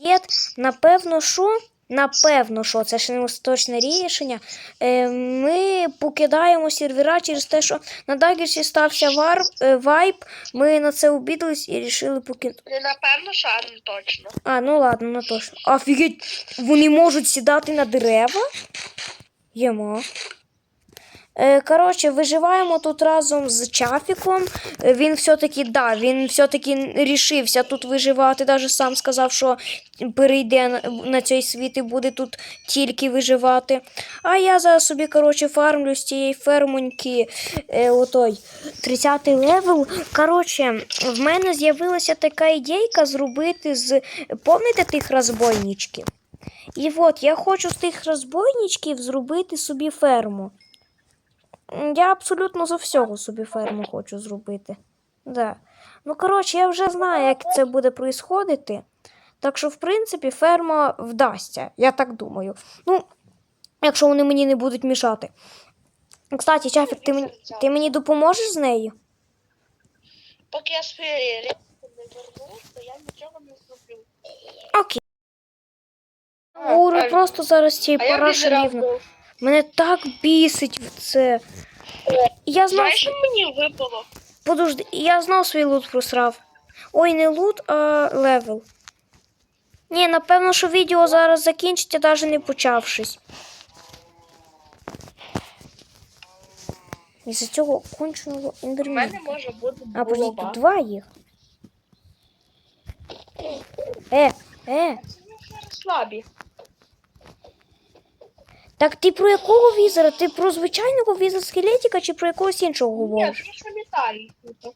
Дід, напевно, що? Напевно, що це ще не остаточне рішення. Е, ми покидаємо сервера через те, що на Дагерсі стався вар, е, вайп. Ми на це обідались і вирішили покинути. Не напевно, що а не точно. А, ну ладно, на то ж. Офігеть, вони можуть сідати на дерева? Єма. Е, коротше, виживаємо тут разом з Чафіком. Е, Він все-таки, да, він все-таки рішився тут виживати. Даже сам сказав, що перейде на, цей світ і буде тут тільки виживати. А я зараз собі, коротше, фармлю з цієї фермоньки. Е, отой 30 левел. Коротше, в мене з'явилася така ідейка зробити з. Помните тих розбойничків? І от я хочу з тих розбойничків зробити собі ферму. Я абсолютно за всього собі ферму хочу зробити. Да. Ну, коротше, я вже знаю, як це буде происходити. Так що, в принципі, ферма вдасться, я так думаю. Ну, якщо вони мені не будуть мішати. Кстати, Чафік, ти, мені- ти мені допоможеш з нею? Поки я свої речі не верну, то я нічого не зроблю. Окей. Говорю, просто зараз ці параші рівно. Мене так бісить в це. Я знов, Знаєш, що мені випало? подожди, я знов свій лут просрав. Ой, не лут, а левел. Ні, напевно, що відео зараз закінчиться, навіть не почавшись. Із-за цього конченого У мене може бути А, подожди, тут два їх. Е, е. Слабі. Так ти про якого візера? Ти про звичайного візера скелетика чи про якогось іншого Ні, говориш? це що Віталій. тут.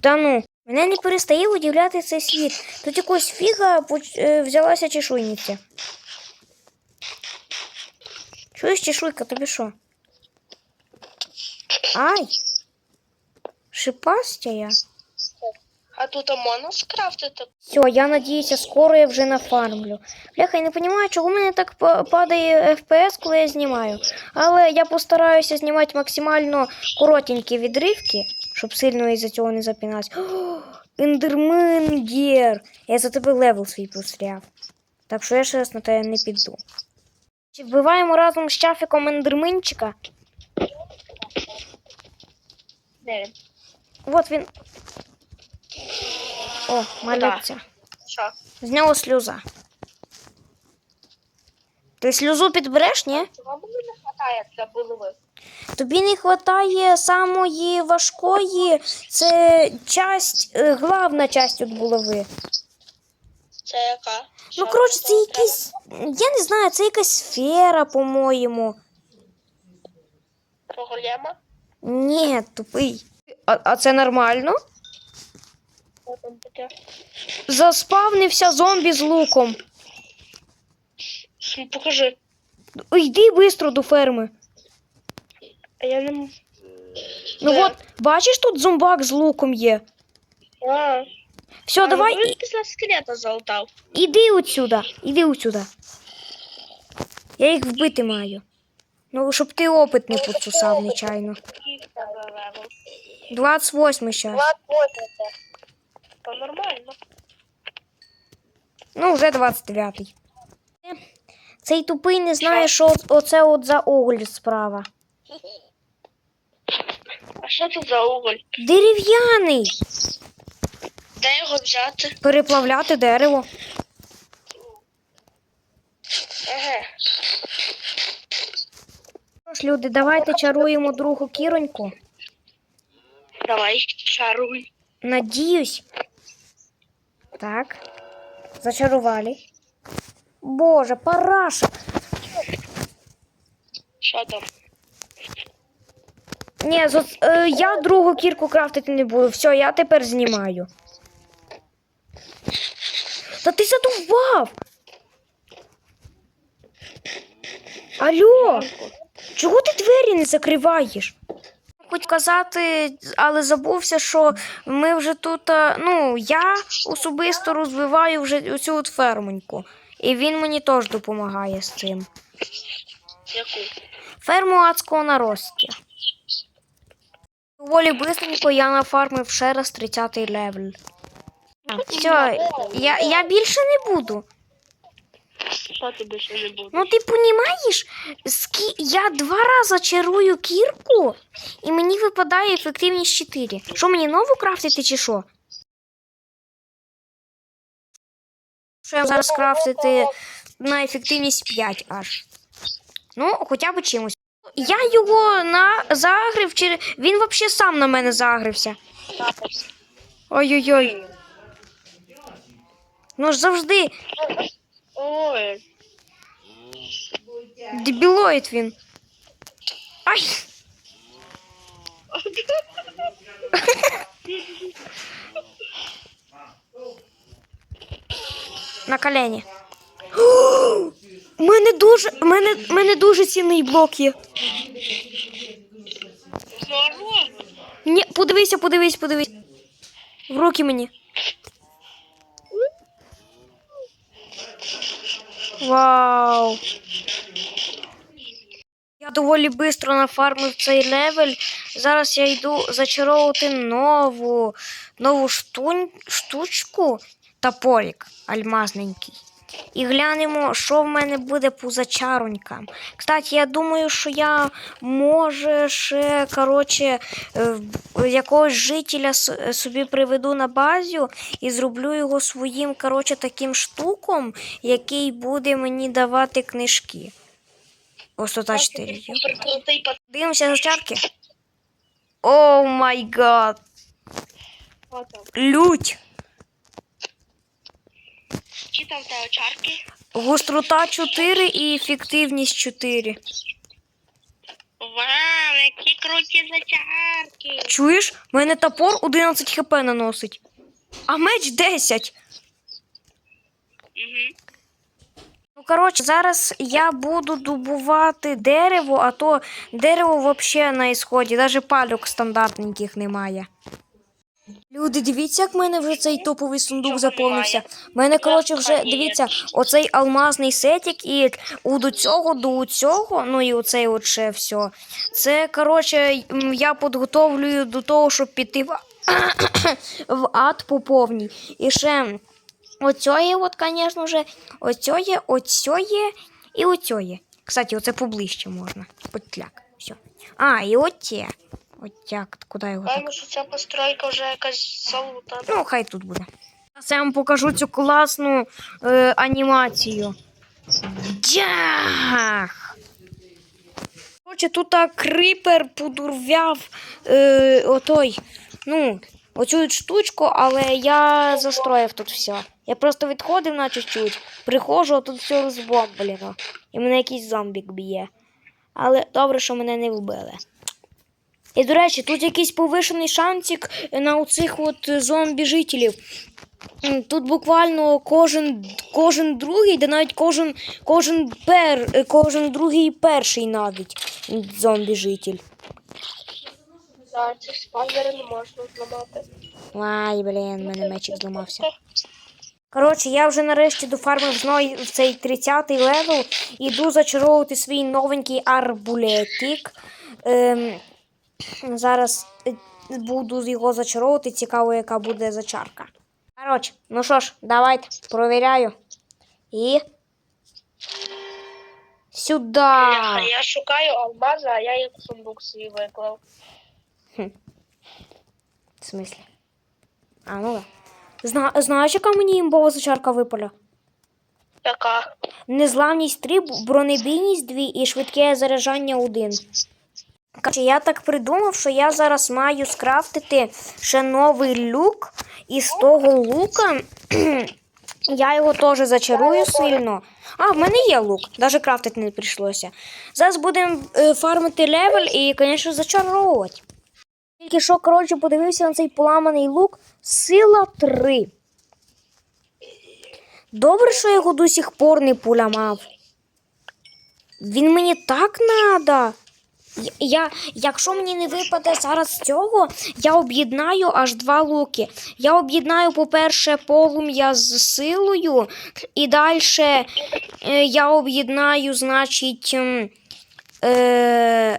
Та ну. Мене не перестає удивляти цей світ. Тут якось фіга е, взялася чешуйниця. Чуєш, чешуйка, тобі що? Ай! Шипастя я. А тут можна скрафтити? Все, я надіюся, скоро я вже нафармлю. Бляха, я не розумію, чого в мене так па- падає FPS, коли я знімаю. Але я постараюся знімати максимально коротенькі відривки, щоб сильно із-за цього не запінатися. О, Ендерменгер! Я за тебе левел свій просряв. Так що я ще раз на тебе не піду. Чи вбиваємо разом з чафіком ендерменчика? Де він? От він. О, малюється. Що? З нього сльоза. Ти сльозу підбереш, ні? Чого мені не вистачає для голови? Тобі не вистачає самої важкої, це часть, е, главна часть від голови. Це яка? Ну, коротше, це якийсь. Я не знаю, це якась сфера, по-моєму. треба? Про голема? Ні, тупий. А, а це нормально? Заспавнився зомбі з луком. Ну, Покажи. Йди швидко до ферми. А я не... Ну Де? от, бачиш, тут зомбак з луком є. А, Все, а, давай, ну, після скелета залутав. Іди отсюда, іди отсюда. Я їх вбити маю. Ну, щоб ти опит не підсусав нечайно. Який в тебе 28 щас. 28. То нормально. Ну, вже 29. Цей тупий не знає, що оце от за уголь справа. А що це за уголь? Дерев'яний. Де його взяти? Переплавляти дерево. Еге. Що ж, люди, давайте чаруємо другу кіроньку. Давай, чаруй. Надіюсь. Так. Зачарували. Боже, параша. Що там? Ні, зо- е, я другу кірку крафтити не буду. Все, я тепер знімаю. Та ти задував! Алло! Чого ти двері не закриваєш? Хоч казати, але забувся, що ми вже тут. Ну, я особисто розвиваю вже оцю от фермоньку. І він мені теж допомагає з цим. Яку? Ферму адського наростя. Доволі бистренько я нафармив ще раз 30 левел. Все, я, я більше не буду. Лутати більше не буду. Ну, ти понімаєш, скі... я два рази чарую кірку, і мені випадає ефективність 4. Що мені нову крафтити чи що? Що я зараз крафтити на ефективність 5 аж. Ну, хоча б чимось. Я його на загрив, чи він взагалі сам на мене загрився. Ой-ой-ой. Ну ж завжди Ой, дебілоїд він. Ай! На колені. У мене дуже, у мене, мене дуже цінний блок є. Ні, подивися, подивись, подивись. В руки мені. Вау. Я доволі швидко нафармив цей левель. Зараз я йду зачаровувати нову, нову штунь, штучку топорик альмазненький. І глянемо, що в мене буде по зачаронькам. Кстати, я думаю, що я може ще коротше, е, якогось жителя собі приведу на базу і зроблю його своїм коротше, таким штуком, який буде мені давати книжки. Остота 4. є. Суперкрутий Дивимося зачарки. О май гад. Лють. Чи там в тебе? Гострота 4 і ефективність 4. Вау, які круті зачарки. Чуєш? У мене топор 11 хп наносить. А меч 10. Угу. Ну, коротше, зараз я буду добувати дерево, а то дерево взагалі на ісході, навіть палюк стандартненьких немає. Люди, дивіться, як в мене вже цей топовий сундук заповнився. У мене, коротше, вже дивіться, оцей алмазний сетик, і у до цього, до цього, ну і оцей от ще все. Це, коротше, я підготовлюю до того, щоб піти в, в ад по. І ще оцьоє, от, звісно ж, оцьоє, оцьоє і оцьоє. Кстати, оце поближче можна. Потляк. Все. А, і оте. Отяк, куди його так? Що ця постройка вже якась залута. Ну, хай тут буде. Зараз я вам покажу цю класну е, анімацію. Джах! Короче, тут так крипер подурвяв е, отой, ну, оцю штучку, але я застроїв тут все. Я просто відходив на чуть-чуть, приходжу, а тут все розбомблено. І мене якийсь зомбік б'є. Але добре, що мене не вбили. І, до речі, тут якийсь повишений шансик на оцих от зомбі-жителів. Тут буквально кожен, кожен другий, де навіть кожен, кожен, пер, е, кожен другий і перший навіть зомбі-житель. За ці спайдери не можна зламати. Ай, блін, мене мечик зламався. Коротше, я вже нарешті дофармив знову в цей 30-й левел. Іду зачаровувати свій новенький арбулетик. Ем, зараз е, буду його зачаровувати. Цікаво, яка буде зачарка. Коротше, ну що ж, давайте, провіряю. І. Сюди. Бляха, Я шукаю алмази, а я їх в сундук свій виклав. В смислі? А, ну да. Зна- знаєш, яка мені імбова зачарка випала? Яка? Незламність 3, бронебійність 2 і швидке заряджання 1. Короче, я так придумав, що я зараз маю скрафтити ще новий люк, і з того лука я його теж зачарую сильно. А, в мене є лук, навіть крафтити не прийшлося. Зараз будемо е, фармити левель і, звісно, зачаровувати. Тільки що, коротше, подивився на цей поламаний лук. Сила 3. Добре, що я його до сих пор не поламав. Він мені так надо. Я- якщо мені не випаде зараз цього, я об'єднаю аж два луки. Я об'єднаю, по-перше, полум'я з силою, і далі е, я об'єднаю, значить, е, е,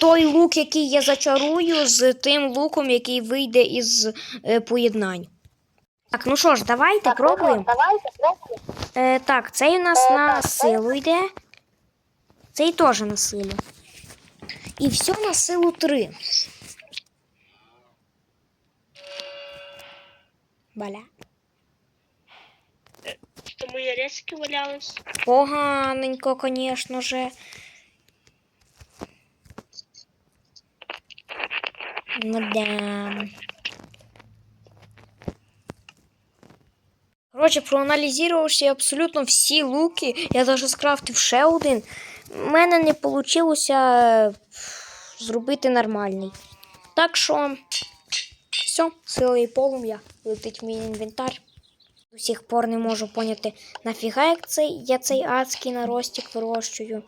той лук, який я зачарую, з тим луком, який вийде із е, поєднань. Так, ну що ж, давайте пробуємо. Давайте пробуємо. Е, так, цей у нас на силу йде. Цей теж на силу. І все на силу 3. Баля. Що мої резки валялись. Поганенько, звісно же. Ну да. Коротше, проаналізувавши абсолютно всі луки, я навіть скрафтив ще один. У мене не вийшло зробити нормальний. Так що, все, сила і полум'я летить в мій інвентар. До сих пор не можу поняти, нафіга як цей, я цей адський наростик вирощую.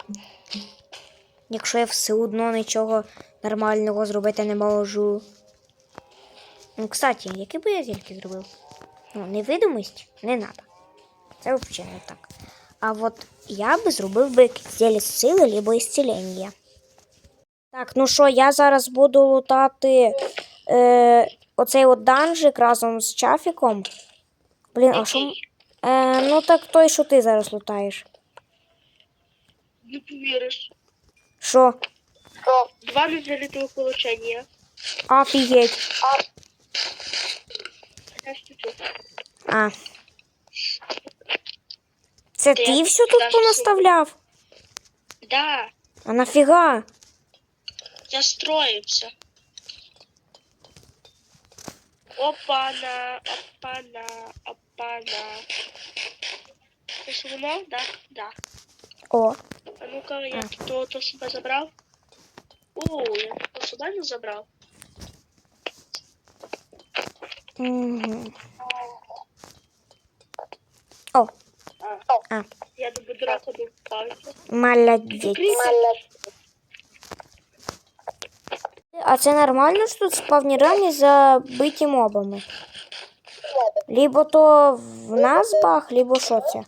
Якщо я все одно нічого нормального зробити не можу. Ну, кстати, який би я тільки зробив? Ну, невидимість не треба. Це взагалі не так. А от я би зробив би зілі сили, або ісцілення. Так, ну що, я зараз буду лутати е, оцей от данжик разом з чафіком. Блін, а що? Е, ну так той, що ти зараз лутаєш. Не повіриш. Що? Два незалітого получення. Офігеть. А. Це Ти ти все тут понаставляв? Да, А нафіга? Я строївся. Опана, опана, опана. Ж воно? Да? Да. О. А ну-ка, я А. то, то себе забрав. О, я то себе не забрав. Угу. О, А. А. Я до бедрока не впався. молодець. А це нормально, що тут спавнірами забиті мобами? Либо то в нас баг, либо що це?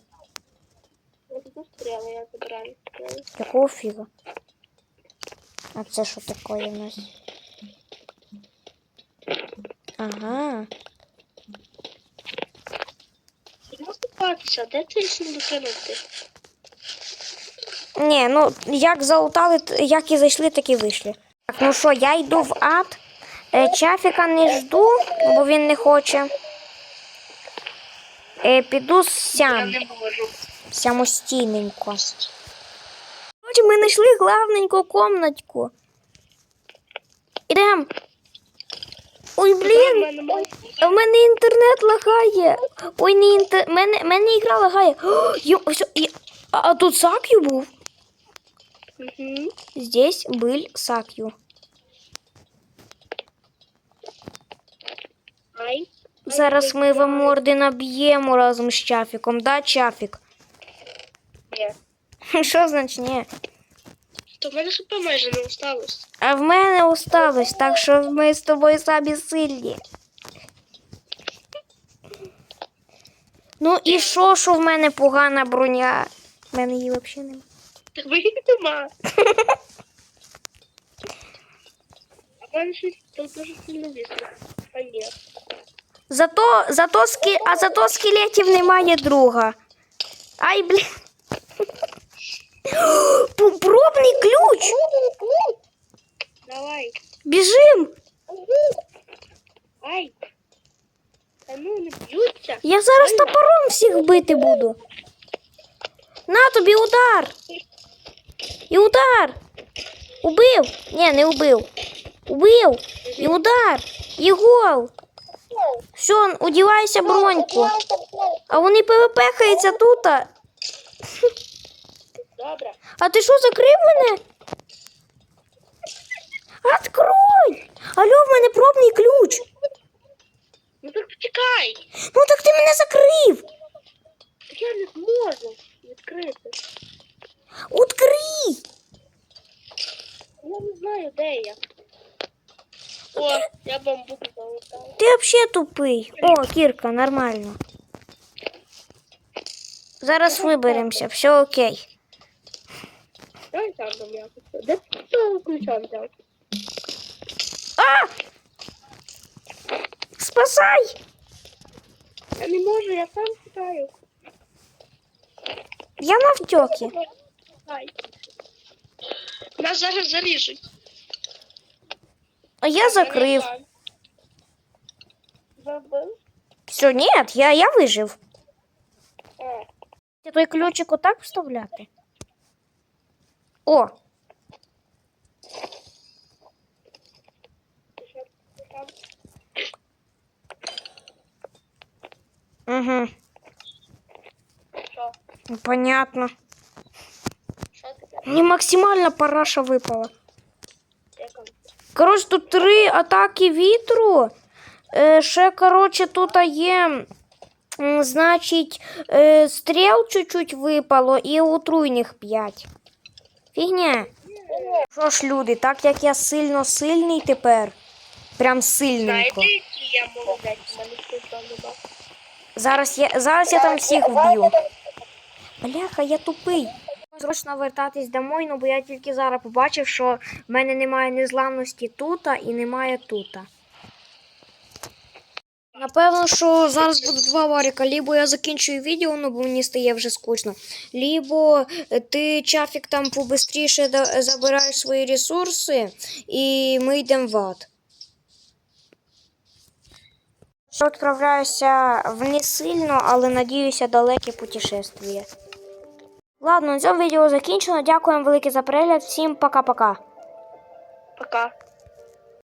Стріли, я фіга? А це що таке у нас? Ага. Де ти їх докинути? Ні, ну як залутали, як і зайшли, так і вийшли. Так, ну що, я йду в ад. Е, Чафіка не жду, бо він не хоче. Е, піду сям, самостійненько. Короче, ми знайшли главненьку комнатку. Ідем. Ой, блін, в мене інтернет лагає. Ой, не інтер... мене, мене ігра лагає. О, йо, ось, а, а тут Сакю був? Угу. Здесь был Сакью. Зараз ми вам морди наб'ємо разом з Чафіком, да, Чафік? Ні. Що значить ні? То в мене хп майже не осталось. А в мене осталось, так що ми з тобою самі сильні. Ну і що, що в мене погана броня? В мене її взагалі немає. Так ви їх нема. А в мене щось дуже сильно вісно. А ні. Зато, зато скі... А зато скелетів немає друга. Ай, блін. Пу- Пробний ключ! Давай. Біжим! Ай. Та ну не б'ються. Я зараз топором всіх бити буду. На тобі удар. І удар. Убив. Ні, не убив. Убив. І удар. І гол. Все, одівайся броньку. А вони ПВП-хаються тут. а. Добре. А ти що закрив мене? Открой! Алло, в мене пробний ключ. Ну так почекай. Ну так ти мене закрив. Так я не зможу відкрити. Открий. Я не знаю, де я. О, я бамбук залутала. Ти взагалі тупий. О, Кірка, нормально. Зараз виберемося, все окей. Давай там нам якось. Де ти цього ключа взяв? А! Спасай! Я не можу, я сам читаю. Я навтьокі. Ай. Нас зараз заріжуть. А я. Забив. Все, ні, я, я вижив. А, Ти той ключик отак вставляти. О, угу, Що? понятно. Що таке? Мені максимальна параша випала. Коротше, тут три атаки вітру. Е, ще, коротше, тут є. Значить, е, стріл чуть-чуть випало і отруйних 5. Фігня. Що ж, люди, так як я сильно сильний тепер. Прям сильненько. Зараз я, зараз я там всіх вб'ю. Бляха, я тупий. Зручно вертатись домой, ну бо я тільки зараз побачив, що в мене немає незламності тута і немає тута. Напевно, що зараз буде два варіка. Лібо я закінчую відео, ну бо мені стає вже скучно. Лібо е, ти чафік там побистріше забираєш свої ресурси, і ми йдемо в ад. Я відправляюся в не сильно, але надіюся, далеке путешествие. Ладно, на цьому відео закінчено. Дякуємо велике за перегляд. Всім пока-пока. Пока.